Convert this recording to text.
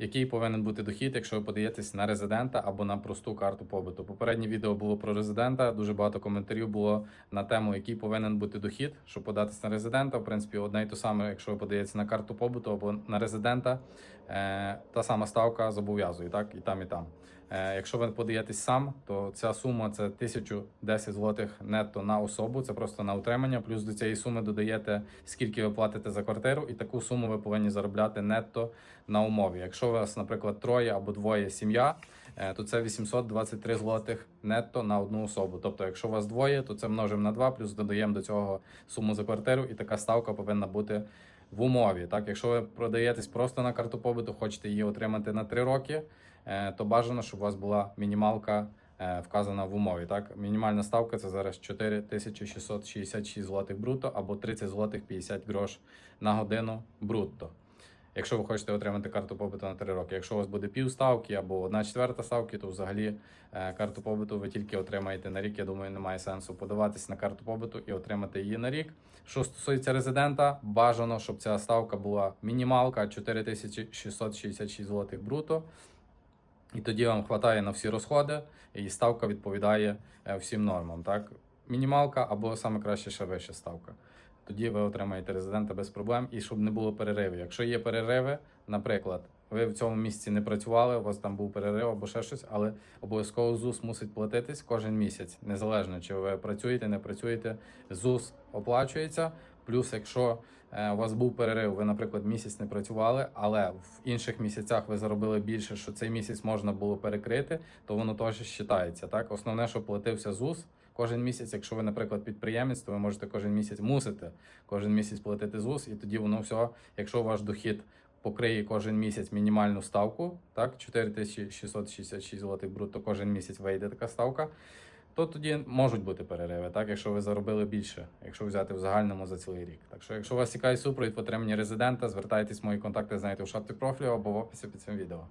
Який повинен бути дохід, якщо ви подаєтесь на резидента або на просту карту побуту? Попереднє відео було про резидента. Дуже багато коментарів було на тему, який повинен бути дохід, щоб податись на резидента. В принципі, одне і те саме, якщо ви подаєтесь на карту побуту або на резидента, та сама ставка зобов'язує, так і там, і там. Е, якщо ви подаєтесь сам, то ця сума це 1010 злотих нетто на особу. Це просто на утримання. Плюс до цієї суми додаєте скільки ви платите за квартиру, і таку суму ви повинні заробляти нетто на умові. Якщо у вас, наприклад, троє або двоє сім'я, е, то це 823 злотих нетто на одну особу. Тобто, якщо у вас двоє, то це множимо на 2, плюс додаємо до цього суму за квартиру, і така ставка повинна бути в умові. Так, якщо ви продаєтесь просто на карту побуту, хочете її отримати на 3 роки, е, то бажано, щоб у вас була мінімалка. е, Вказана в умові, так мінімальна ставка це зараз 4666 злотих бруто або 30 злотих 50 грош на годину брутто. Якщо ви хочете отримати карту побуту на 3 роки. Якщо у вас буде пів ставки або 1 четверта ставки, то взагалі е, карту побуту ви тільки отримаєте на рік. Я думаю, немає сенсу подаватись на карту побуту і отримати її на рік. Що стосується резидента, бажано, щоб ця ставка була мінімалка 4666 злотих бруто. І тоді вам вистачає на всі розходи, і ставка відповідає е, всім нормам. Так? Мінімалка або саме краще ще вища ставка. Тоді ви отримаєте резидента без проблем і щоб не було переривів. Якщо є перериви, наприклад, ви в цьому місці не працювали, у вас там був перерив або ще щось, але обов'язково ЗУС мусить платитись кожен місяць, незалежно чи ви працюєте, не працюєте. ЗУС оплачується. Плюс, якщо е, у вас був перерив, ви, наприклад, місяць не працювали, але в інших місяцях ви заробили більше, що цей місяць можна було перекрити, то воно теж вважається. Так, основне, що платився ЗУС. Кожен місяць, якщо ви, наприклад, підприємець, то ви можете кожен місяць мусите кожен місяць платити ЗУС, і тоді воно все, якщо ваш дохід покриє кожен місяць мінімальну ставку, так, 4666 злотих брутто кожен місяць вийде така ставка, то тоді можуть бути перериви, так, якщо ви заробили більше, якщо взяти в загальному за цілий рік. Так що, якщо у вас цікавий супровід в отриманні резидента, звертайтесь, мої контакти знаєте в шапці профілю або в описі під цим відео.